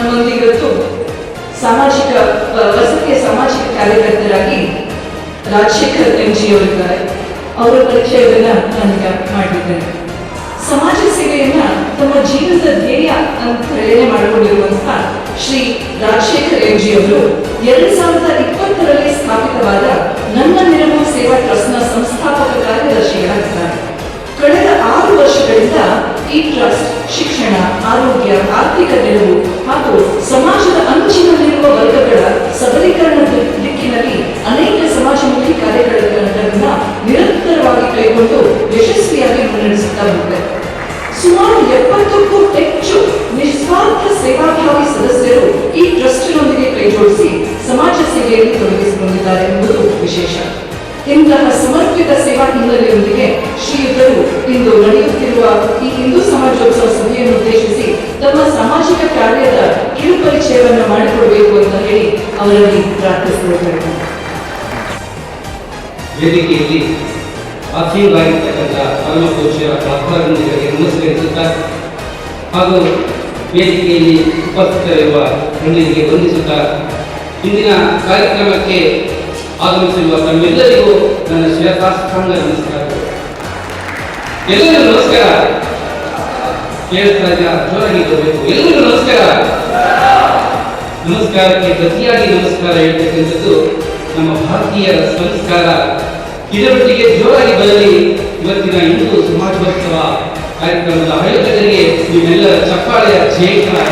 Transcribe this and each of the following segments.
ನಮ್ಮೊಂದಿಗಿವತ್ತು ಸಾಮಾಜಿಕ ವ- ವಸತಿಯ ಸಾಮಾಜಿಕ ಕಾರ್ಯಕರ್ತರಾಗಿ ರಾಜಶೇಖರ್ ಎಂ ಜಿ ಅವರಿದ್ದಾರೆ ಅವರ ಪರಿಚಯವನ್ನ ನನಗೆ ಮಾಡಿದ್ದೇನೆ. ಸಮಾಜ ಸೇವೆಯನ್ನ ತಮ್ಮ ಜೀವನದ ಧ್ಯೇಯ ಅಂತ ಪ್ರೇರಣೆ ಮಾಡಿಕೊಂಡಿರುವಂತಹ ಶ್ರೀ ರಾಜಶೇಖರ್ ಎಂಜಿ ಅವರು ಎರಡ್ ಸಾವಿರದ ಇಪ್ಪತ್ತರಲ್ಲಿ ಸ್ಥಾಪಿತವಾದ ನನ್ನ ನೆರವು ಸೇವಾ ಟ್ರಸ್ಟ್ನ ಸಂಸ್ಥಾಪಕ ಕಾರ್ಯದರ್ಶಿಗಳಾಗಿದ್ದಾರೆ ಕಳೆದ ಆರು ವರ್ಷಗಳಿಂದ ಈ ಟ್ರಸ್ಟ್ ಶಿಕ್ಷಣ ಆರೋಗ್ಯ ಆರ್ಥಿಕ ನೆರವು ಹಾಗೂ ಸಮಾಜದ ಅಂಚಿನಲ್ಲಿರುವ ವರ್ಗಗಳ ಸಬಲೀಕರಣ ಪೂಜ್ಯ ಪ್ರಾರ್ಥನಾಗೊಂದಿಗೆ ನಮಸ್ಕರಿಸುತ್ತಾ ಹಾಗೂ ವೇದಿಕೆಯಲ್ಲಿ ಉಪಸ್ಥಿತರಿರುವ ಗಣ್ಯರಿಗೆ ವಂದಿಸುತ್ತಾ ಇಂದಿನ ಕಾರ್ಯಕ್ರಮಕ್ಕೆ ಆಗಮಿಸಿರುವ ತಮ್ಮೆಲ್ಲರಿಗೂ ನನ್ನ ಶಿರಸಾಷ್ಟಾಂಗ ನಮಸ್ಕಾರ. ಎಲ್ಲರಿಗೂ ನಮಸ್ಕಾರ. ಕೇಳಿಸ್ತಾ ಜೋರಾಗಿ ಬರಬೇಕು. ಎಲ್ಲರಿಗೂ ನಮಸ್ಕಾರ. ನಮಸ್ಕಾರಕ್ಕೆ ಪ್ರತಿಯಾಗಿ ನಮಸ್ಕಾರ ಹೇಳ್ತಕ್ಕಂಥದ್ದು ನಮ್ಮ ಭಾರತೀಯರ ಸಂಸ್ಕಾರ. ಇದರೊಟ್ಟಿಗೆ ಜೋರಾಗಿ ಬರಲಿ. ಇವತ್ತಿನ ಹಿಂದೂ ಸಮಾಜೋತ್ಸವ ಕಾರ್ಯಕ್ರಮದ ಆಯೋಜಕರಿಗೆ ನಿಮ್ಮೆಲ್ಲರ ಚಪ್ಪಾಳೆಯ ಜಯಕಾರ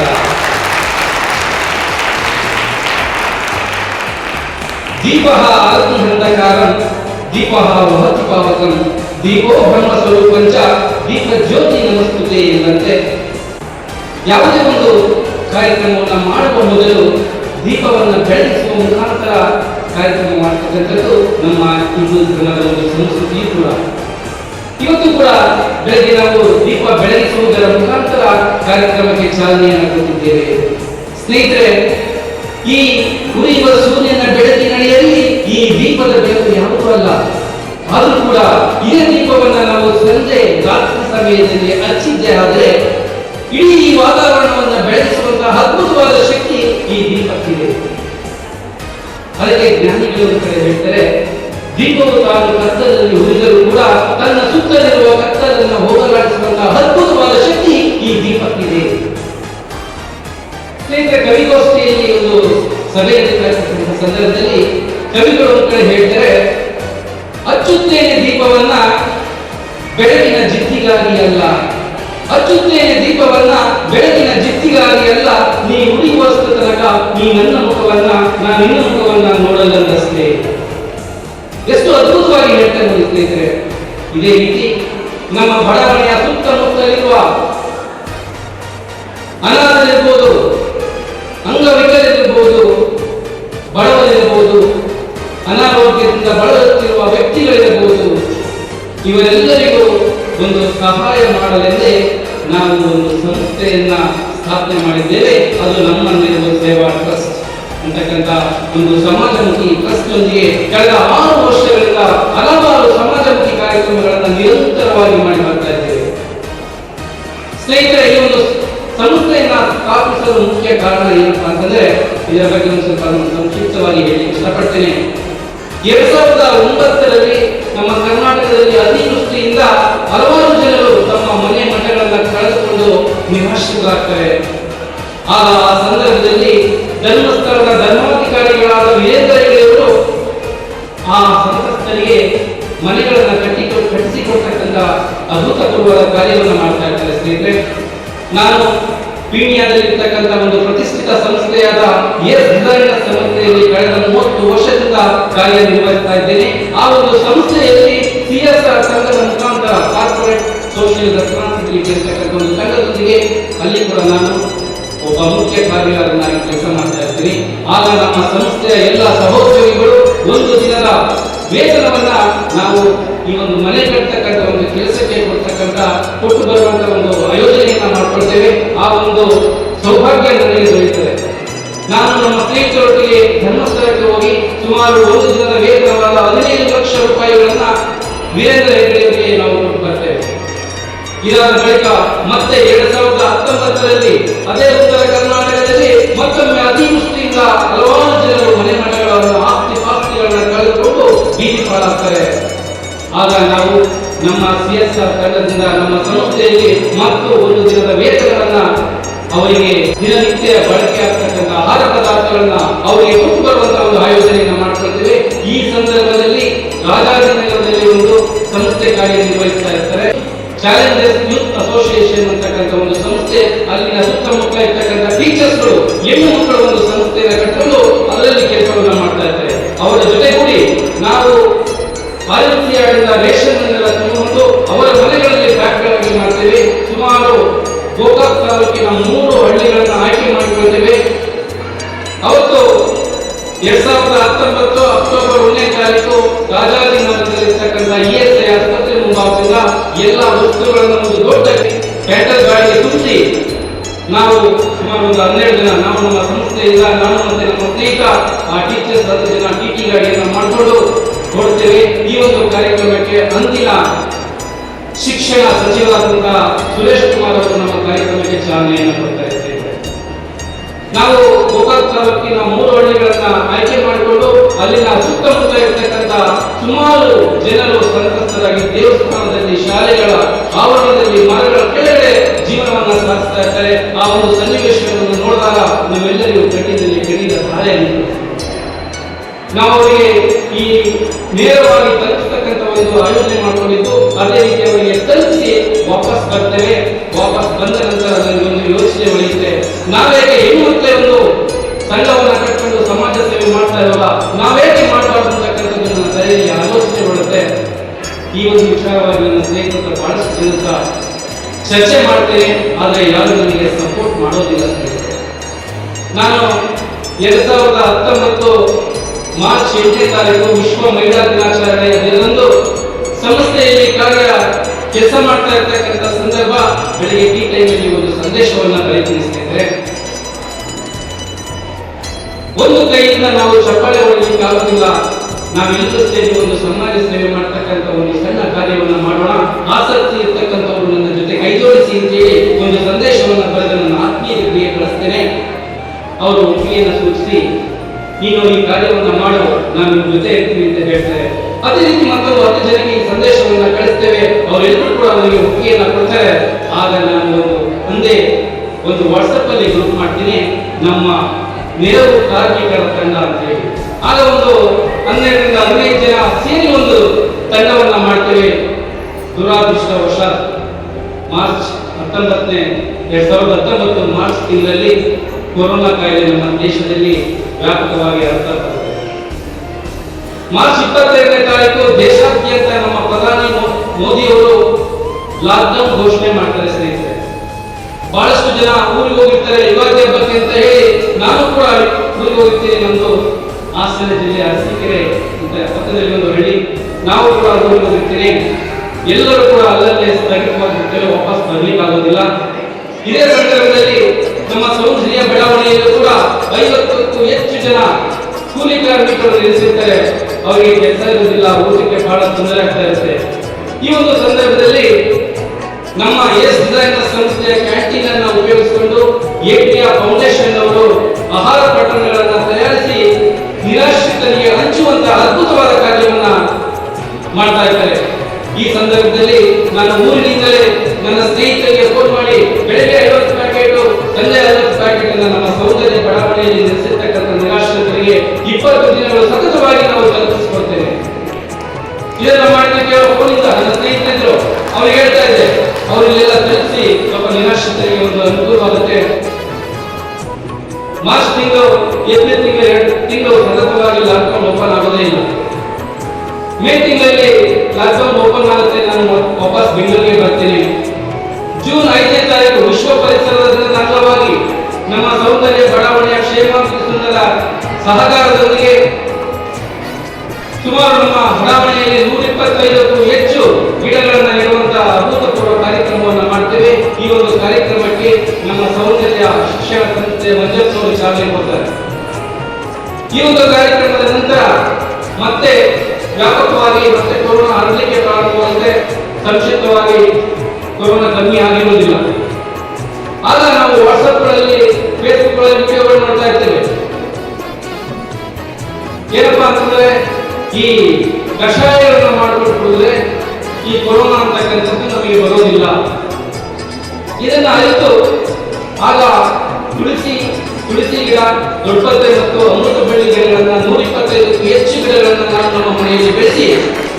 ದೀಪ ಆರತಿ ಹಂತಕಾರ ದೀಪ ವಹತಿ ಪಾವಕಂ, ದೀಪೋ ಬ್ರಹ್ಮ ಸ್ವರೂಪಂಚ, ದೀಪ ಜ್ಯೋತಿ ನಮಸ್ತುತೆ ಎಂದಂತೆ ಯಾವುದೇ ಒಂದು ಕಾರ್ಯಕ್ರಮವನ್ನು ಮಾಡುವ ಮೊದಲು ದೀಪವನ್ನು ಬೆಳೆಸುವ ಮುಖಾಂತರ ಕಾರ್ಯಕ್ರಮ ಮಾಡ್ತಕ್ಕಂಥದ್ದು ನಮ್ಮ ಹಿಂದೂ ಧರ್ಮದ ಒಂದು ಸಂಸ್ಕೃತಿ ಕೂಡ. ಇವತ್ತು ಕೂಡ ಬೆಳಗ್ಗೆ ನಾವು ದೀಪ ಬೆಳಗಿಸುವುದರ ಮುಖಾಂತರ ಕಾರ್ಯಕ್ರಮಕ್ಕೆ ಚಾಲನೆಯನ್ನು ಕೊಟ್ಟಿದ್ದೇವೆ. ಸ್ನೇಹಿತರೆ, ಈ ಉರಿಯುವ ಸೂರ್ಯನ ಬೆಳಕಿನಡಿಯಲ್ಲಿ ಈ ದೀಪದ ಬೆಳಕು ಯಾವುದೂ ಅಲ್ಲ. ಆದರೂ ಕೂಡ ಇದೇ ದೀಪವನ್ನ ನಾವು ಸಂಜೆ ರಾತ್ರಿ ಸಮಯದಲ್ಲಿ ಹಚ್ಚಿದ್ದೆ ಆದರೆ ಇಡೀ ಈ ವಾತಾವರಣವನ್ನು ಬೆಳೆಸುವಂತಹ ಅದ್ಭುತವಾದ ಶಕ್ತಿ ಈ ದೀಪಕ್ಕಿದೆ. ಅದಕ್ಕೆ ಜ್ಞಾನಿಗಳು ಅಂತ ಹೇಳ್ತಾರೆ ದೀಪವು ತಾನು ಕತ್ತಲಲ್ಲಿ ಹುರಿದರೂ ಕೂಡ ತನ್ನ ಸುತ್ತಲಿರುವ ಕತ್ತಲನ್ನು ಹೋಗಲಾಡಿಸುವಂತಹ ಅದ್ಭುತವಾದ ಶಕ್ತಿ ಈ ದೀಪಕ್ಕಿದೆ. ಸ್ನೇಹಿತರೆ, ಕವಿಗೋಷ್ಠಿಯಲ್ಲಿ ಒಂದು ಸಭೆಯಲ್ಲಿ ಕರೆಸಿದ ಸಂದರ್ಭದಲ್ಲಿ ಕವಿಗಳು ಒಂದು ಕಡೆ ಹೇಳ್ತಾರೆ ಅಚ್ಚುತ್ತೇನೆ ದೀಪವನ್ನ ಬೆಳಗಿನ ಜಿತ್ತಿಗಾಗಿ ಅಲ್ಲ, ಅಚ್ಚುತ್ತೇನೆ ದೀಪವನ್ನ ಬೆಳಗಿನ ಜಿತ್ತಿಗಾಗಿ ನೀ ಉಳಿಯುವಷ್ಟು ತನಕ ನೀ ನನ್ನ ಮುಖವನ್ನ, ನಾ ನಿನ್ನ ಮುಖವನ್ನ ನೋಡಲ್ಲಂದಷ್ಟೇ. ಎಷ್ಟು ಅದ್ಭುತವಾಗಿ ಹೇಳ್ತಾ ನೋಡಿ ಇದೇ ರೀತಿ ನಮ್ಮ ಬಡಾವಣೆಯ ಸುತ್ತಮುತ್ತಲಿರುವ ಅನಾಥರಿರ್ಬೋದು, ಅಂಗವಿಕಲರಿರ್ಬೋದು, ಬಡವರಿರ್ಬೋದು, ಅನಾರೋಗ್ಯದಿಂದ ಬಳಲುತ್ತಿರುವ ವ್ಯಕ್ತಿಗಳಿರಬಹುದು ಇವರೆಲ್ಲರಿಗೂ ಒಂದು ಸಹಾಯ ಮಾಡಲೆಂದೇ ನಾವು ಒಂದು ಸಂಸ್ಥೆಯನ್ನ ಸ್ಥಾಪನೆ ಮಾಡಿದ್ದೇವೆ. ಅದು ನಮ್ಮಲ್ಲಿರುವ ಸೇವಾ ಟ್ರಸ್ಟ್ ಅಂತಕ್ಕಂಥ ಒಂದು ಸಮಾಜಮುಖಿ ಟ್ರಸ್ಟ್ ನೊಂದಿಗೆ ಕಳೆದ ಆರು ವರ್ಷಗಳಿಂದ ಹಲವಾರು ಸಮಾಜಮುಖಿ ಕಾರ್ಯಕ್ರಮಗಳನ್ನು ನಿರಂತರವಾಗಿ ಮಾಡಿ ಬರ್ತಾ ಇದ್ದೇವೆ. ಸ್ನೇಹಿತರೆ, ಈ ಒಂದು ಸಂಸ್ಥೆಯನ್ನ ಸ್ಥಾಪಿಸಲು ಮುಖ್ಯ ಕಾರಣ ಏನಪ್ಪ ಅಂತಂದ್ರೆ, ಇದರ ಬಗ್ಗೆ ಒಂದು ಸ್ವಲ್ಪ ಸಂಕ್ಷಿಪ್ತವಾಗಿ ಹೇಳಿ ಇಷ್ಟಪಡ್ತೇನೆ. ಎರಡ್ ಸಾವಿರದ ಒಂಬತ್ತರಲ್ಲಿ ನಮ್ಮ ಕರ್ನಾಟಕದಲ್ಲಿ ಅತಿವೃಷ್ಟಿಯಿಂದ ಹಲವಾರು ಕಳೆದುಕೊಂಡು ನಿರಾಶ್ರಿತರಾಗ್ತಾರೆ. ಆಗ ಆ ಸಂದರ್ಭದಲ್ಲಿ ಧರ್ಮಸ್ಥಳದ ಧರ್ಮಾಧಿಕಾರಿಗಳಾದ ವೀರೇಂದ್ರ ಹೆಗಡೆಯವರು ಆ ಸಂತ್ರಸ್ತರಿಗೆ ಮನೆಗಳನ್ನು ಕಟ್ಟಿ ಕಟ್ಟಿಸಿಕೊಡ್ತಕ್ಕಂಥ ಅಭೂತಪೂರ್ವದ ಕಾರ್ಯವನ್ನು ಮಾಡ್ತಾ ಇರ್ತಾರೆ ಸ್ನೇಹಿತರೆ. ನಾನು ಪೀಣ್ಯದಲ್ಲಿರ್ತಕ್ಕಂಥ ಒಂದು ಪ್ರತಿಷ್ಠಿತ ಸಂಸ್ಥೆಯಾದ ಎಸ್ ಸಂಸ್ಥೆಯಲ್ಲಿ ಕಳೆದ ಮೂವತ್ತು ವರ್ಷದಿಂದ ಕಾರ್ಯನಿರ್ವಹಿಸ್ತಾ ಇದ್ದೇನೆ. ಆ ಒಂದು ಸಂಸ್ಥೆಯಲ್ಲಿ ಸಿ ಎಸ್ ಆರ್ ಸಂಘದ ಮುಖಾಂತರ ಕಾರ್ಪೊರೇಟ್ ಸೋಷಿಯಲ್ ರೆಸ್ಪಾನ್ಸಿಬಿಲಿಟಿ ಒಂದು ಸಂಘದೊಂದಿಗೆ ಅಲ್ಲಿ ಕೂಡ ನಾನು ಒಬ್ಬ ಮುಖ್ಯ ಕಾರ್ಯಗಾರನಾಗಿ ಕೆಲಸ ಮಾಡ್ತಾ ಇರ್ತೀನಿ. ಆಗ ನಮ್ಮ ಸಂಸ್ಥೆಯ ಎಲ್ಲ ಸಹೋದ್ಯೋಗಿಗಳು ಒಂದು ದಿನದ ವೇತನವನ್ನ ನಾವು ಈ ಒಂದು ಮನೆ ಕಟ್ಟತಕ್ಕಂಥ ಒಂದು ಕೆಲಸಕ್ಕೆ ಕೊಡ್ತಕ್ಕಂಥ ಕೊಟ್ಟು ಬರುವಂತ ಒಂದು ಆಯೋಜನೆಯನ್ನ ಮಾಡ್ಕೊಳ್ತೇವೆ. ಆ ಒಂದು ಸೌಭಾಗ್ಯ ನನಗೆ ದೊರೆಯುತ್ತದೆ. ನಾನು ನಮ್ಮ ಸ್ನೇಹಿತರೊಟ್ಟಿಗೆ ಧರ್ಮಸ್ಥಳಕ್ಕೆ ಹೋಗಿ ಸುಮಾರು ಒಂದು ದಿನದ ವೇತನವಾದ ಹದಿನೈದು ಲಕ್ಷ ರೂಪಾಯಿಗಳನ್ನ ವೀರೇಂದ್ರ ಹೆಗ್ಡೆಯವರಿಗೆ ನಾವು ಕೊಟ್ಟು ಬರ್ತೇವೆ. ಇದಾದ ಬಳಿಕ ಮತ್ತೆ ಎರಡ್ ಸಾವಿರದ ಹತ್ತೊಂಬತ್ತರಲ್ಲಿ ಅದೇ ಉತ್ತರ ಕರ್ನಾಟಕದಲ್ಲಿ ಮತ್ತೊಮ್ಮೆ ಅತಿವೃಷ್ಟಿಯಿಂದ ಹಲವಾರು ಜನರು ಮನೆ ಮನೆಗಳನ್ನು ಆಸ್ತಿ ಪಾಸ್ತಿಗಳನ್ನು ಕಳೆದುಕೊಂಡು ಬೀದಿ ಪಾಲಾಗ್ತಾರೆ. ಆಗ ನಾವು ನಮ್ಮ ಸಿ ಎಸ್ ಆರ್ ತಂಡದಿಂದ ನಮ್ಮ ಸಂಸ್ಥೆಯಲ್ಲಿ ಮತ್ತು ಒಂದು ದಿನದ ವೇತನವನ್ನ ಅವರಿಗೆ ದಿನನಿತ್ಯ ಬಳಕೆ ಆಗ್ತಕ್ಕಂಥ ಆಹಾರ ಪದಾರ್ಥಗಳನ್ನ ಅವರಿಗೆ ಕೊಟ್ಟು ಬರುವಂತಹ ಒಂದು ಆಯೋಜನೆಯನ್ನು ಮಾಡಿಕೊಳ್ತೇವೆ. ಈ ಸಂದರ್ಭದಲ್ಲಿ ರಾಜಾಜನಗರದಲ್ಲಿ ಒಂದು ಸಂಸ್ಥೆ ಕಾರ್ಯನಿರ್ವಹಿಸ್ತಾ ಇರ್ತಾರೆ. ಚಾಲೆಂಜಸ್ ಯೂತ್ ಅಸೋಸಿಯೇಷನ್ ಅಂತಕ್ಕಂಥ ಒಂದು ಸಂಸ್ಥೆ, ಅಲ್ಲಿನ ಸುತ್ತಮುತ್ತ ಇರ್ತಕ್ಕಂಥ ಟೀಚರ್ಸ್ಗಳು ಹೆಣ್ಣು ಮಕ್ಕಳ ಒಂದು ಸಂಸ್ಥೆಯನ್ನು ಕಟ್ಟಿಕೊಂಡು ಅದರಲ್ಲಿ ಕೆಲಸವನ್ನು ಮಾಡ್ತಾ ಇದ್ದಾರೆ. ಅವರ ಜೊತೆಗೂಡಿ ನಾವು ಭಾರತೀಯರಿಂದ ರೇಷನ್ ಅನ್ನೆಲ್ಲ ತಗೊಂಡು ಅವರ ಮನೆಗಳಲ್ಲಿ ಪ್ಯಾಕ್ಗಳಾಗಿ ಮಾಡ್ತೇವೆ. ಸುಮಾರು ಗೋಕಾಕ್ ತಾಲೂಕಿನ ಮೂರು ಹಳ್ಳಿಗಳನ್ನು ಆಯ್ಕೆ ಮಾಡಿಕೊಳ್ತೇವೆ ಅವತ್ತು ಎರಡ್ ಸಾವಿರದ ಹತ್ತೊಂಬತ್ತು ಅಕ್ಟೋಬರ್ ಒಂದನೇ ತಾರೀಕು ರಾಜಾಜಿನಗರದಲ್ಲಿರ್ತಕ್ಕಂಥ ಇ ಎಸ್ ಐ ಆಸ್ಪತ್ರೆ ಮುಂಭಾಗದಿಂದ ಎಲ್ಲ ವಸ್ತುಗಳನ್ನು ಒಂದು ದೊಡ್ಡ ಟ್ಯಾಂಕರ್ ಗಾಡಿಗೆ ತುಂಬಿಸಿ ನಾವು ಸುಮಾರು ಒಂದು ಹನ್ನೆರಡು ಜನ, ನಾವು ನಮ್ಮ ಸಂಸ್ಥೆಯಿಂದ, ನಾನು ಮತ್ತೆ ನಮ್ಮ ಸ್ನೇಹಿತ, ಆ ಟೀಚರ್ಸ್ ಹತ್ತು ಜನ ಟಿ ಟಿ ಗಾಡಿಯನ್ನು ಮಾಡಿಕೊಂಡು ಹೊರಡ್ತೇವೆ ಈ ಒಂದು ಕಾರ್ಯಕ್ರಮಕ್ಕೆ ಅಂದಿನ ಶಿಕ್ಷಣ ಸಚಿವರಾದಂತಹ ಸುರೇಶ್ ಕುಮಾರ್ ಅವರು ನಮ್ಮ ಕಾರ್ಯಕ್ರಮಕ್ಕೆ ಚಾಲನೆಯನ್ನು ಕೊಡ್ತಾ ಇದ್ದೇವೆ ನಾವು ಗೋಕಾಕ್ ತಾಲೂಕಿನ ಮೂರು ಹಳ್ಳಿಗಳನ್ನ ಆಯ್ಕೆ ಮಾಡಿಕೊಂಡು ಅಲ್ಲಿನ ಸುತ್ತಮುತ್ತ ಇರತಕ್ಕಂತ ಸುಮಾರು ಜನರು ಸಂತ್ರಸ್ತರಾಗಿ ದೇವಸ್ಥಾನದಲ್ಲಿ, ಶಾಲೆಗಳ ಆವರಣದಲ್ಲಿ ಮರಗಳ ಕೆಳಗಡೆ ಜೀವನವನ್ನ ಸಾಗಿಸ್ತಾ ಇರ್ತಾರೆ ಆ ಒಂದು ಸನ್ನಿವೇಶವನ್ನು ನೋಡಿದಾಗ ನಮ್ಮೆಲ್ಲರಿಗೂ ಕಣ್ಣಿನಲ್ಲಿ ಕಣ್ಣಿನ ಸಹಾಯ ನಾವು ಅವರಿಗೆ ಈ ನೇರವಾಗಿ ತಲುಪಿಸ್ತಕ್ಕಂಥ ಒಂದು ಆಯೋಜನೆ ಮಾಡಿಕೊಂಡಿದ್ದು, ಅದೇ ರೀತಿ ಅವರಿಗೆ ತಲುಪಿಸಿ ವಾಪಸ್ ಬರ್ತೇವೆ ವಾಪಸ್ ಬಂದ ನಂತರ ಒಂದು ಯೋಚನೆ ಉಳಿಯುತ್ತೆ. ನಾವೇಕೆ ಹೆಣ್ಣುಮಕ್ಕಳೇ ಒಂದು ಸಂಘವನ್ನ ಕಟ್ಟಿಕೊಂಡು ಸಮಾಜ ಸೇವೆ ಮಾಡ್ತಾ ಇರೋಲ್ಲ? ನಾವೇಕೆ ಮಾಡಬಾರ್ದು ನನ್ನ ತಲೆಯಲ್ಲಿ ಆಲೋಚನೆ ಬರುತ್ತೆ ಈ ಒಂದು ವಿಚಾರವಾಗಿ ನನ್ನ ಸ್ನೇಹಿತರ ಹತ್ರ ಬಹಳಷ್ಟು ಜನರ ಚರ್ಚೆ ಮಾಡ್ತೇನೆ, ಆದರೆ ಯಾರು ನನಗೆ ಸಪೋರ್ಟ್ ಮಾಡೋದಿಲ್ಲ ನಾನು ಎರಡ್ ಸಾವಿರದ ಹತ್ತೊಂಬತ್ತು ಮಾರ್ಚ್ ಎಂಟನೇ ತಾರೀಕು ವಿಶ್ವ ಮಹಿಳಾ ದಿನಾಚರಣೆ ದಿನದಂದು ಸಂಸ್ಥೆಯಲ್ಲಿ ಕಾರ್ಯ ಕೆಲಸ ಮಾಡ್ತಾ ಇರ್ತಕ್ಕಂಥ ಸಂದರ್ಭ ಬೆಳಿಗ್ಗೆ ಟೀ ಟೈಮಲ್ಲಿ ಒಂದು ಸಂದೇಶವನ್ನ ಪ್ರಯತ್ನಿಸ್ತಿದ್ರೆ ಒಂದು ಕೈಯಿಂದ ನಾವು ಚಪ್ಪಾಳೆ ಆಗೋದಿಲ್ಲ. ನಾವೆಲ್ಲರೂ ಸೇರಿ ಒಂದು ಸಮಾಜ ಸೇವೆ ಮಾಡ್ತಕ್ಕಂಥ ಒಂದು ಸಣ್ಣ ಕಾರ್ಯವನ್ನು ಮಾಡೋಣ. ಆಸಕ್ತಿ ಇರ್ತಕ್ಕಂಥವ್ರು ನನ್ನ ಜೊತೆ ಕೈ ಜೋಡಿಸಿ ಅಂತೇಳಿ ಒಂದು ಸಂದೇಶವನ್ನು ಬರೆದು ನನ್ನ ಆತ್ಮೀಯರಿಗೆ ಬಳಸ್ತೇನೆ ಅವರು ಒಪ್ಪಿಗೆಯನ್ನು ಸೂಚಿಸಿ, ನೀನು ಈ ಕಾರ್ಯವನ್ನು ಮಾಡು, ನಾನು ನಿಮ್ಮ ಜೊತೆ ಇರ್ತೀನಿ ಅಂತ ಹೇಳ್ತಾರೆ. ಅದೇ ರೀತಿ ಮತ್ತೊಂದು ಹತ್ತು ಜನಕ್ಕೆ ಈ ಸಂದೇಶವನ್ನ ಕಳಿಸ್ತೇವೆ. ಅವರೆಲ್ಲರೂ ಕೂಡ ಅವರಿಗೆ ಒಪ್ಪಿಗೆಯನ್ನ ಕೊಡ್ತಾರೆ. ಆಗ ನಾನು ಮುಂದೆ ಒಂದು ವಾಟ್ಸಪ್ ಅಲ್ಲಿ ಗ್ರೂಪ್ ಮಾಡ್ತೀನಿ. ನಮ್ಮ ನೆರವು ಕಾರ್ಮಿಕರ ತಂಡ ಅಂತ ಹೇಳಿ. ಆಗ ಒಂದು ಹನ್ನೆರಡರಿಂದ ಹದಿನೈದು ಜನ ಸೇರಿ ಒಂದು ತಂಡವನ್ನ ಮಾಡ್ತೇವೆ. ದುರಾದೃಷ್ಟವಶ ಮಾರ್ಚ್ ಹತ್ತೊಂಬತ್ತನೇ, ಎರಡ್ ಸಾವಿರದ ಹತ್ತೊಂಬತ್ತು ಮಾರ್ಚ್ ತಿಂಗಳಲ್ಲಿ ಕೊರೋನಾ ಕಾಯಿಲೆ ನಮ್ಮ ದೇಶದಲ್ಲಿ ವ್ಯಾಪಕವಾಗಿ ಹರಡ್ತಾ ಮಾರ್ಚ್ ಇಪ್ಪತ್ತೆರಡನೇ ತಾರೀಕು ದೇಶಾದ್ಯಂತ ನಮ್ಮ ಪ್ರಧಾನಿ ಮೋದಿ ಮೋದಿಯವರು ಲಾಕ್ಡೌನ್ ಘೋಷಣೆ ಮಾಡ್ತಾರೆ ಸ್ನೇಹಿತರೆ. ಬಹಳಷ್ಟು ಜನ ಊರಿಗೆ ಹೋಗಿರ್ತಾರೆ ಯುಗಾದಿ ಹಬ್ಬಕ್ಕೆ ಅಂತ ಹೇಳಿ ನಾನು ಕೂಡ ಊರಿಗೆ ಹೋಗಿರ್ತೀನಿ ನಮ್ಮದು ಹಾಸನ ಜಿಲ್ಲೆ ಅರಸೀಕೆರೆ ಅಂತ ಪಕ್ಕದಲ್ಲಿ ಒಂದು ಹಳ್ಳಿ, ನಾವು ಕೂಡ ಊರಿಗೆ ಹೋಗಿರ್ತೀನಿ. ಎಲ್ಲರೂ ಕೂಡ ಅಲ್ಲಲ್ಲೇ ಸ್ಥಗಿತವಾಗಿರ್ತೇವೆ ವಾಪಸ್ ಬರಲಿಕ್ಕಾಗೋದಿಲ್ಲ. ಇದೇ ಸಂದರ್ಭದಲ್ಲಿ ನಮ್ಮ ಸೌಂದರ್ಯ ಬೆಳವಣಿಗೆಯಲ್ಲೂ ಕೂಡ ಐವತ್ತಕ್ಕೂ ಹೆಚ್ಚು ಜನ ಕೂಲಿ ಕಾರ್ಮಿಕರು ನೆಲೆಸಿರ್ತಾರೆ ಅವರಿಗೆ ಕೆಲಸ ಇರುವುದಿಲ್ಲ, ಊಟಕ್ಕೆ ಬಹಳ ತೊಂದರೆ ಆಗ್ತಾ ಇರುತ್ತೆ. ಈ ಒಂದು ಸಂದರ್ಭದಲ್ಲಿ ನಮ್ಮ ಎಸ್ ಡಿಸೈನರ್ ಸಂಸ್ಥೆಯ ಕ್ಯಾಂಟೀನ್ ಅನ್ನು ಉಪಯೋಗಿಸಿಕೊಂಡು ಎಟಿಯ ಫೌಂಡೇಶನ್ ಅವರು ಆಹಾರ ಪಟ್ಟಣಗಳನ್ನು ತಯಾರಿಸಿ ನಿರಾಶ್ರಿತರಿಗೆ ಹಂಚುವಂತಹ ಅದ್ಭುತವಾದ ಕಾರ್ಯವನ್ನ ಮಾಡ್ತಾ ಇದ್ದಾರೆ. ಈ ಸಂದರ್ಭದಲ್ಲಿ ನನ್ನ ಊರಿನಿಂದಲೇ ನನ್ನ ಸ್ನೇಹಿತರಿಗೆ ಫೋನ್ ಮಾಡಿ ಬೆಳಗ್ಗೆ ಐವತ್ತು ಪ್ಯಾಕೆಟ್ ಸಂಜೆ ಐವತ್ತು ಪ್ಯಾಕೆಟ್ ನಮ್ಮ ಸೌಂದರ್ಯ ಬಡಾವಣೆಯಲ್ಲಿ ನೆಲೆಸಿರ್ತಕ್ಕಂಥ ನಿರಾಶ್ರಿತರಿಗೆ ಇಪ್ಪತ್ತು ಇದನ್ನ ಮಾಡಲಿಕ್ಕೆ ಫೋನಿಂದ ನನ್ನ ಸ್ನೇಹಿತರಿದ್ರು ಅವ್ರು ಹೇಳ್ತಾ ಇದ್ದೆ ಅವರಿಲ್ಲೆಲ್ಲ ತಿಳಿಸಿ ಸ್ವಲ್ಪ ನಿರಾಶ್ರಿತರಿಗೆ ಒಂದು ಅನುಕೂಲವಾಗುತ್ತೆ ಮಾರ್ಚ್ ತಿಂಗಳು, ಏಪ್ರಿಲ್ ತಿಂಗಳು, ಎರಡು ತಿಂಗಳು ಸತತವಾಗಿ ಲಾಕ್ಡೌನ್ ಓಪನ್ ಆಗೋದೇ ಇಲ್ಲ. ಮೇ ತಿಂಗಳಲ್ಲಿ ಲಾಕ್ಡೌನ್ ಓಪನ್ ಆಗುತ್ತೆ, ನಾನು ವಾಪಸ್ ಬೆಂಗಳೂರಿಗೆ ಬರ್ತೀನಿ. ಜೂನ್ ಐದನೇ ತಾರೀಕು ವಿಶ್ವ ಪರಿಸರದ ಅಂಗವಾಗಿ ನಮ್ಮ ಸೌಂದರ್ಯ ಬಡಾವಣೆಯ ಕ್ಷೇಮ ಸಂಘದ ಸಹಕಾರದೊಂದಿಗೆ ಸುಮಾರು ನಮ್ಮ ಬಡಾವಣೆಯಲ್ಲಿ ನೂರ ಇಪ್ಪತ್ತೈದಕ್ಕೂ ಹೆಚ್ಚು ಗಿಡಗಳನ್ನು ನೆಡುವಂತಹ ಅಭೂತಪೂರ್ವ ಕಾರ್ಯಕ್ರಮವನ್ನು ಮಾಡ್ತೇವೆ. ಈ ಒಂದು ಕಾರ್ಯಕ್ರಮಕ್ಕೆ ನಮ್ಮ ಸೌಂದರ್ಯ, ಶಿಕ್ಷಣ ಸಂಸ್ಥೆ ಮಂಜಪ್ಪನವರು ಚಾಲನೆ ಕೊಡ್ತಾರೆ. ಈ ಒಂದು ಕಾರ್ಯಕ್ರಮದ ನಂತರ ಮತ್ತೆ ವ್ಯಾಪಕವಾಗಿ ಮತ್ತೆ ಕೊರೋನಾ ಹರಡಲಿಕ್ಕೆ ಪ್ರಾರಂಭವಾದರೆ ಸಂಕ್ಷಿಪ್ತವಾಗಿ ಕೊರೋನಾ ಕಮ್ಮಿ ಆಗಿರುವುದಿಲ್ಲ. ಆಗ ನಾವು ವಾಟ್ಸಪ್ಗಳಲ್ಲಿ ಫೇಸ್ಬುಕ್ಗಳಲ್ಲಿ ವಿಡಿಯೋಗಳು ಮಾಡ್ತಾ ಇರ್ತೇವೆ. ಏನಪ್ಪಾ ಅಂತಂದ್ರೆ ಈ ಕಷಾಯವನ್ನು ಮಾಡಿಕೊಂಡು ಕುಡಿದ್ರೆ ಈ ಕೊರೋನಾ ಅಂತಕ್ಕಂಥದ್ದು ನಮಗೆ ಬರೋದಿಲ್ಲ. ಇದನ್ನ ಅರಿತು ಆಗ ತುಳಸಿ ತುಳಸಿ ಗಿಡ ದೊಡ್ಡಪತ್ತೆ ಮತ್ತು ಅಮೃತ ಬಳ್ಳಿ ಗಿಡಗಳನ್ನ ನೂರ ಇಪ್ಪತ್ತೈದಕ್ಕೂ ಹೆಚ್ಚು ಗಿಡಗಳನ್ನ ನಾವು ನಮ್ಮ ಮನೆಯಲ್ಲಿ ಬೆಳೆಸಿ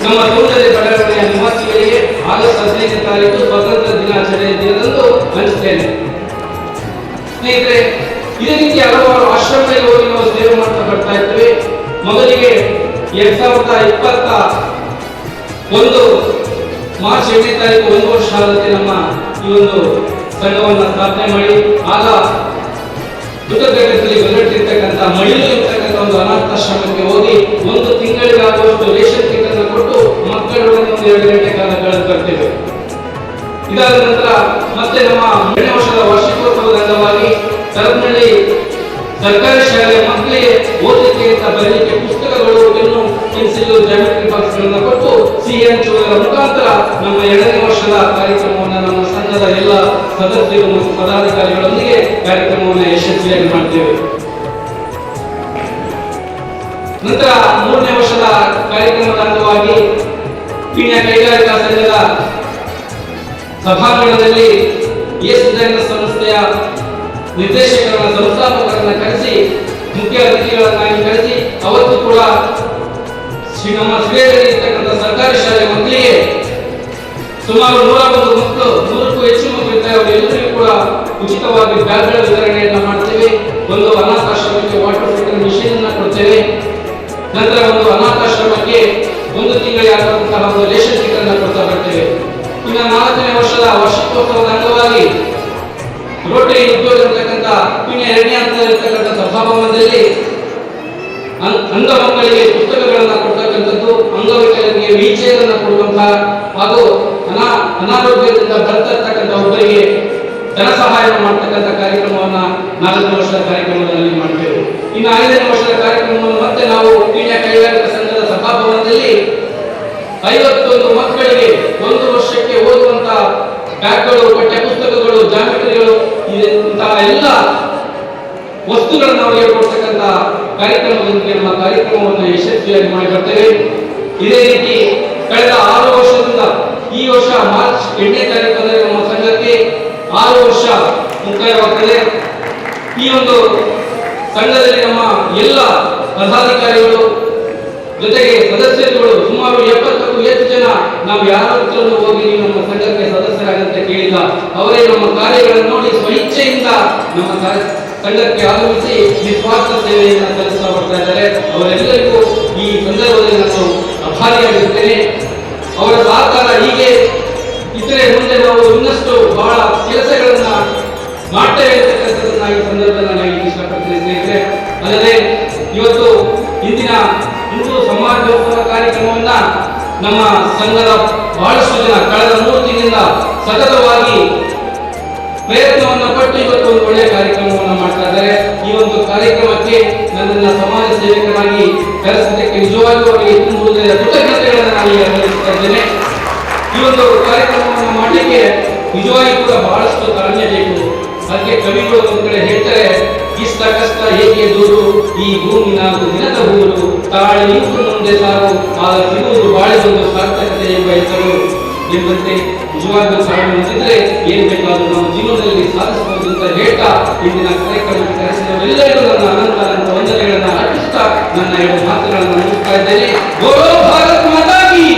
ನಮ್ಮ ಸೌಂದರ್ಯ ಬಡಾವಣೆಯ ನಿವಾಸಿಗಳಿಗೆ ಆಗಸ್ಟ್ ಹದಿನೈದು ತಾರೀಕು ಸ್ವತಂತ್ರ ದಿನಾಚರಣೆ ದಿನದಂದು ಹಂಚುತ್ತೇನೆ ಸ್ನೇಹಿತರೆ, ಇದೇ ರೀತಿ ಹಲವಾರು ಆಶ್ರಮದಲ್ಲಿ ಹೋಗಿ ನಾವು ಸೇವೆ ಮಾಡ್ತಾ ಬರ್ತಾ ಇದ್ದೇವೆ. ಮೊದಲಿಗೆ ಎರಡ್ ಸಾವಿರದ ಇಪ್ಪತ್ತ ಒಂದು ಮಾರ್ಚ್ ಎಂಟನೇ ತಾರೀಕು ಒಂದು ವರ್ಷ ಆದಂತೆ ನಮ್ಮ ಈ ಒಂದು ಸಂಘವನ್ನು ಸ್ಥಾಪನೆ ಮಾಡಿ. ಆಗ ದುರ್ಗದಲ್ಲಿ ಬೆನ್ನಟ್ಟಿರ್ತಕ್ಕಂಥ ಮಹಿಳೆ ಇರ್ತಕ್ಕಂಥ ಒಂದು ಅನಾಥಾಶ್ರಮಕ್ಕೆ ಹೋಗಿ ಒಂದು ತಿಂಗಳಿಗಾಗುವಷ್ಟು ರೇಷನ್ ಕಿಟ್ ಕೊಟ್ಟು ಮಕ್ಕಳೊಡನೆ ಒಂದು ಎರಡು ಗಂಟೆ ಕಾಲ ಕಳೆದು ಬರ್ತೇವೆ ಇದಾದ ನಂತರ ಮತ್ತೆ ನಮ್ಮ ಎರಡನೇ ವರ್ಷದ ವಾರ್ಷಿಕೋತ್ಸವದ ಅಂಗವಾಗಿ ತರದಲ್ಲಿ ಸರ್ಕಾರಿ ಶಾಲೆ ಮಕ್ಕಳಿಗೆ ಓದಲಿಕ್ಕೆ ಅಂತ ಬರಲಿಕ್ಕೆ ಪುಸ್ತಕಗಳು ಜಾಗೃತಿ ಪಕ್ಷಗಳನ್ನು ಕೊಟ್ಟು ಸಿ ಹಂಚುವುದರ ಮುಖಾಂತರ ನಮ್ಮ ಎರಡನೇ ವರ್ಷದ ಕಾರ್ಯಕ್ರಮವನ್ನು ನಮ್ಮ ಸಂಘದ ಎಲ್ಲ ಸದಸ್ಯರು ಮತ್ತು ಪದಾಧಿಕಾರಿಗಳೊಂದಿಗೆ ಕಾರ್ಯಕ್ರಮವನ್ನು ಯಶಸ್ವಿಯಾಗಿ ಮಾಡ್ತೇವೆ. ನಂತರ ಮೂರನೇ ವರ್ಷದ ಕಾರ್ಯಕ್ರಮದ ಅಂಗವಾಗಿ ಪೀಣ್ಯ ಕೈಗಾರಿಕಾ ಸಂಘದ ಸಭಾಂಗಣದಲ್ಲಿ ಎಸ್ ಜನ ಸಂಸ್ಥೆಯ ನಿರ್ದೇಶಕರನ್ನ ಸಂಸ್ಥಾಪಕರನ್ನ ಕರೆಸಿ ಮುಖ್ಯ ಅತಿಥಿಗಳನ್ನಾಗಿ ಕರೆಸಿ ಅವತ್ತು ಕೂಡ ಶ್ರೀ ನಮ್ಮ ಶ್ರೀಯಲ್ಲಿ ಇರ್ತಕ್ಕಂಥ ಸರ್ಕಾರಿ ಶಾಲೆ ಮಕ್ಕಳಿಗೆ ಸುಮಾರು ನೂರ ಒಂದು ಮಕ್ಕಳು, ನೂರಕ್ಕೂ ಹೆಚ್ಚು ಮಕ್ಕಳು ಇದ್ದಾರೆ. ಅವರೆಲ್ಲರಿಗೂ ಕೂಡ ಉಚಿತವಾಗಿ ಬ್ಯಾಗ್ಗಳ ವಿತರಣೆಯನ್ನು ಮಾಡ್ತೇವೆ. ಒಂದು ಅನಾಥಾಶ್ರಮಕ್ಕೆ ವಾಟರ್ ಫಿಲ್ಟರ್ ಮಿಷಿನ್ ಅನ್ನ ಕೊಡ್ತೇವೆ. ನಂತರ ಒಂದು ಅನಾಥಾಶ್ರಮಕ್ಕೆ ಒಂದು ತಿಂಗಳಿಗಾದಂತಹ ಒಂದು ರೇಷನ್ ಕಿಟ್ ಅನ್ನ ಕೊಡ್ತಾ ಬರ್ತೇವೆ. ಇನ್ನು ನಾಲ್ಕನೇ ವರ್ಷದ ವಾರ್ಷಿಕೋತ್ಸವದ ಅಂಗವಾಗಿ ರೋಟರಿ ಉದ್ಯೋಗ ಇರತಕ್ಕಂಥ ಪುಣ್ಯ ಎರಡನೇ ಹಂತದಲ್ಲಿರ್ತಕ್ಕಂಥ ಸಭಾಭವನದಲ್ಲಿ ಅಂ- ಅಂಧ ಮಕ್ಕಳಿಗೆ ಪುಸ್ತಕಗಳನ್ನ ಹಾಗೂ ಅನಾ, ಅನಾರೋಗ್ಯದಿಂದ ಬರ್ತಾ ಇರ್ತಕ್ಕಂಥ ಒಬ್ಬರಿಗೆ ಧನ ಸಹಾಯ ಮಾಡ್ತಕ್ಕಂಥ ಕಾರ್ಯಕ್ರಮವನ್ನ ನಾಲ್ಕು ವರ್ಷದ ಕಾರ್ಯಕ್ರಮದಲ್ಲಿ ಮಾಡ್ತೇವೆ. ಇನ್ನು ಐದನೇ ವರ್ಷದ ಕಾರ್ಯಕ್ರಮವನ್ನು ಮತ್ತೆ ನಾವು ಪೀಣ್ಯ ಕೈಗಾರಿಕಾ ಸಂಘದ ಸಭಾಭವನದಲ್ಲಿ ಐವತ್ತೊಂದು ಮಕ್ಕಳಿಗೆ ಒಂದು ವರ್ಷಕ್ಕೆ ಓದುವಂತಹ ಬ್ಯಾಗ್ಗಳು ಪಠ್ಯ ಪುಸ್ತಕಗಳು ಜಾಮಿಟ್ರಿಗಳು ಎಲ್ಲ ವಸ್ತುಗಳನ್ನು ಅವರಿಗೆ ಕೊಡ್ತಕ್ಕಂಥ ಕಾರ್ಯಕ್ರಮದೊಂದಿಗೆ ನಮ್ಮ ಕಾರ್ಯಕ್ರಮವನ್ನು ಯಶಸ್ವಿಯಾಗಿ ಮಾಡಿ ಬರ್ತೇವೆ ಇದೇ ರೀತಿ ಕಳೆದ ಆರು ವರ್ಷದಿಂದ ಈ ವರ್ಷ ಮಾರ್ಚ್ ಎಂಟನೇ ತಾರೀಕಲ್ಲಿ ನಮ್ಮ ಸಂಘಕ್ಕೆ ಆರು ವರ್ಷ ಮುಕ್ತಾಯವಾಗ್ತದೆ. ಈ ಒಂದು ಸಂಘದಲ್ಲಿ ನಮ್ಮ ಎಲ್ಲ ಪದಾಧಿಕಾರಿಗಳು ಜೊತೆಗೆ ಸದಸ್ಯರುಗಳು ಸುಮಾರು ಎಪ್ಪತ್ತಕ್ಕೂ ಹೆಚ್ಚು ಜನ ನಾವು ಯಾರ ಹೋಗಿ ನೀವು ನಮ್ಮ ಸಂಘಕ್ಕೆ ಸದಸ್ಯರಾಗಂತ ಕೇಳಿಲ್ಲ ಅವರೇ ನಮ್ಮ ಕಾರ್ಯಗಳನ್ನು ನೋಡಿ ಸ್ವಇಚ್ಛೆಯಿಂದ ನಮ್ಮ ಸಂಘಕ್ಕೆ ಆಗಮಿಸಿ ನಿಸ್ವಾರ್ಥ ಸೇವೆಯನ್ನು ಸಲ್ಲಿಸ್ತಾ ಬರ್ತಾ ಇದ್ದಾರೆ. ಅವರೆಲ್ಲರಿಗೂ ಈ ಸಂದರ್ಭದಲ್ಲಿ ನಾನು ಅಭಾರಿಯಾಗಿರ್ತೇನೆ ಅವರ ಸಹಕಾರ ಹೀಗೆ ಇತರೆ ಮುಂದೆ ನಾವು ಇನ್ನಷ್ಟು ಬಹಳ ಕೆಲಸಗಳನ್ನ ಮಾಡ್ತೇವೆ ಅಂತಕ್ಕಂಥದ್ದನ್ನ ಈ ಸಂದರ್ಭದಲ್ಲಿ ನಾನು ಇಷ್ಟಪಡ್ತೇನೆ ಸ್ನೇಹಿತರೆ. ಅಲ್ಲದೆ ಇವತ್ತು ಇಂದಿನ ಹಿಂದೂ ಸಮಾಜೋತ್ಸವ ಕಾರ್ಯಕ್ರಮವನ್ನ ನಮ್ಮ ಸಂಘದ ಬಹಳಷ್ಟು ಜನ ಕಳೆದ ಮೂರು ತಿಂಗಳಿಂದ ಸತತವಾಗಿ ಪ್ರಯತ್ನವನ್ನು ಪಟ್ಟು ಇವತ್ತು ಒಂದು ಒಳ್ಳೆಯ ಕಾರ್ಯಕ್ರಮವನ್ನು ಮಾಡ್ತಾ ಇದ್ದಾರೆ. ಈ ಒಂದು ಕಾರ್ಯಕ್ರಮಕ್ಕೆ ನನ್ನನ್ನ ಸಮಾಜ ಸೇವಕರಾಗಿ ಕರೆಸಿದ್ದಕ್ಕೆ ನಿಜವಾಗಿಯೂ ಅವರಿಗೆ ತುಂಬುವುದರ ಕೃತಜ್ಞತೆಗಳನ್ನು ನಾನು ಈಗ ಸಲ್ಲಿಸ್ತಾ ಇದ್ದೇನೆ. ಈ ಒಂದು ಕಾರ್ಯಕ್ರಮವನ್ನು ಮಾಡಲಿಕ್ಕೆ ನಿಜವಾಗಿ ಕೂಡ ಬಹಳಷ್ಟು ತಾಳ್ಮೆ ಬೇಕು. ಅದಕ್ಕೆ ಕವಿಗಳು ಒಂದು ಕಡೆ ಹೇಳ್ತಾರೆ, ಇಷ್ಟ ಕಷ್ಟ ಹೇಗೆ ದೂರು? ಈ ಭೂಮಿ ನಾಲ್ಕು ದಿನದ ಊರು. ತಾಳಿ ನಿಂತು ಮುಂದೆ ಸಾರು ಆಗ ಸಿಗುವುದು ಬಾಳಿದೊಂದು ಸಾರ್ಥಕತೆ ಎಂಬ ಹೆಸರು. ಎಂಬಂತೆ ನಿಜವಾಗ್ಲೂ ಸಾಧನೆ ಹೊಂದಿದ್ರೆ ಏನ್ ಬೇಕಾದ್ರೂ ನಮ್ಮ ಜೀವನದಲ್ಲಿ ಸಾಧಿಸಬಹುದು ಹೇಳ್ತಾ ಇಂದಿನ ಕಾರ್ಯಕ್ರಮಕ್ಕೆ ಕರೆಸಿದವರೆಲ್ಲರಿಗೂ ನನ್ನ ಅನಂತ ನನ್ನ ಎರಡು ಮಾತುಗಳನ್ನು ಮುಗಿಸ್ತಾ ಇದ್ದೇನೆ. ಗೌರವ ಭಾರತ್ ಮಾತಾಗಿ!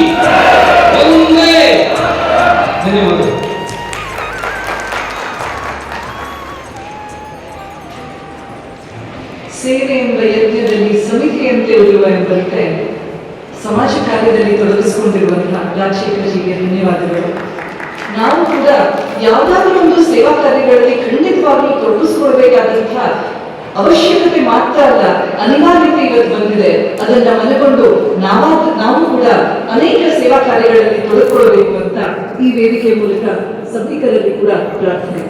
ಎಂಬ ಯಜ್ಞದಲ್ಲಿ ಸಮಿತಿಯಂತೆ ಇರುವ ಎಂಬಂತೆ ಸಮಾಜ ಕಾರ್ಯದಲ್ಲಿ ತೊಡಗಿಸಿಕೊಂಡಿರುವಂತಹ ರಾಜಶೇಖರಜಿಗೆ ಧನ್ಯವಾದಗಳು. ನಾವು ಕೂಡ ಯಾವುದಾದ್ರೂ ಒಂದು ಸೇವಾ ಕಾರ್ಯಗಳಲ್ಲಿ ಖಂಡಿತವಾಗ್ಲೂ ತೊಡಗಿಸ್ಕೊಳ್ಬೇಕಾದಂತಹ ಅವಶ್ಯಕತೆ ಮಾತ್ರ ಅಲ್ಲ ಅನಿವಾರ್ಯತೆ ಇವತ್ತು ಬಂದಿದೆ. ಅದನ್ನ ಮನಗೊಂಡು ನಾವ ನಾವು ಕೂಡ ಅನೇಕ ಸೇವಾ ಕಾರ್ಯಗಳಲ್ಲಿ ತೊಡಗಿಕೊಳ್ಳಬೇಕು ಅಂತ ಈ ವೇದಿಕೆ ಮೂಲಕ ಸಭಿಕರಲ್ಲಿ ಕೂಡ ಪ್ರಾರ್ಥನೆ.